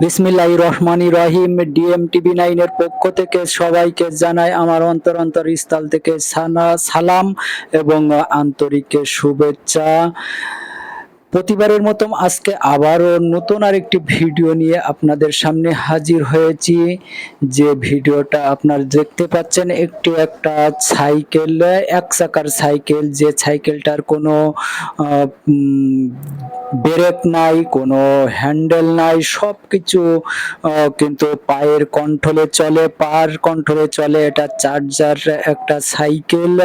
বিসমিল্লাহ রহমানি রহিম DM TV নাইনের পক্ষ থেকে সবাইকে জানাই আমার অন্তর অন্তর স্থল থেকে সানা সালাম এবং আন্তরিক শুভেচ্ছা। প্রতিবারের মতো আজকে আবারও নতুন আরেকটি ভিডিও নিয়ে আপনাদের সামনে হাজির হয়েছি। যে ভিডিওটা আপনারা দেখতে পাচ্ছেন একটি একটা সাইকেল, এক চাকার সাইকেল। যে সাইকেলটার কোনো ব্রেক নাই, কোনো হ্যান্ডেল নাই সব কিছু কিন্তু পায়ের কন্ট্রোলে চলে, পার কন্ট্রোলে চলে। এটা চার্জার একটা সাইকেল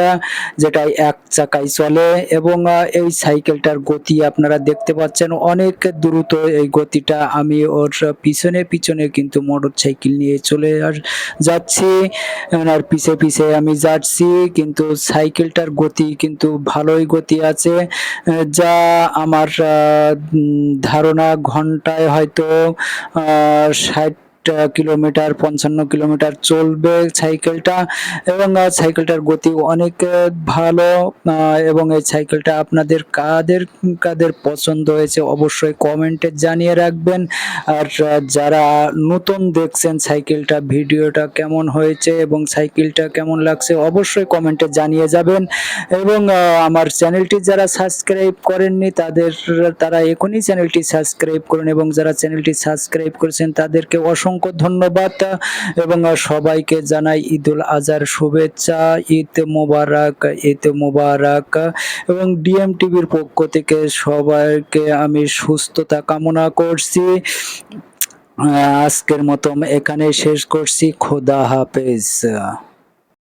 যেটা এক চাকায় চলে এবং এই সাইকেলটার গতি আপনারা দেখতে পাচ্ছেন অনেক দ্রুত এই গতিটা। আমি ওর পিছনে পিছনে কিন্তু মোটর সাইকেল নিয়ে চলে যাচ্ছি। আর পিছে পিছে আমি যাচ্ছি, কিন্তু সাইকেলটার গতি কিন্তু ভালোই গতি আছে। যা আমার ধারণা ঘন্টায় হয়তো ষাট কিলোমিটার, পঞ্চান্ন কিলোমিটার চলবে সাইকেলটা এবং সাইকেলটার গতি অনেক ভালো এবং এই সাইকেলটা আপনাদের কাদের কাদের পছন্দ হয়েছে অবশ্যই কমেন্টে জানিয়ে রাখবেন। আর যারা নতুন দেখছেন সাইকেলটা ভিডিওটা কেমন হয়েছে এবং সাইকেলটা কেমন লাগছে অবশ্যই কমেন্টে জানিয়ে যাবেন। এবং আমার চ্যানেলটি যারা সাবস্ক্রাইব করেননি, তাদের, তারা এখনই চ্যানেলটি সাবস্ক্রাইব করুন এবং যারা চ্যানেলটি সাবস্ক্রাইব করেছেন, তাদেরকে অসংখ্য ধন্যবাদ এবং সবাইকে জানাই ঈদুল আজহার শুভেচ্ছা, ঈদ মোবারক ঈদ মোবারক। এবং ডিএম টিভির পক্ষ থেকে সবাইকে আমি সুস্থতা কামনা করছি। আজকের মতো এখানে শেষ করছি। খোদা হাফেজ।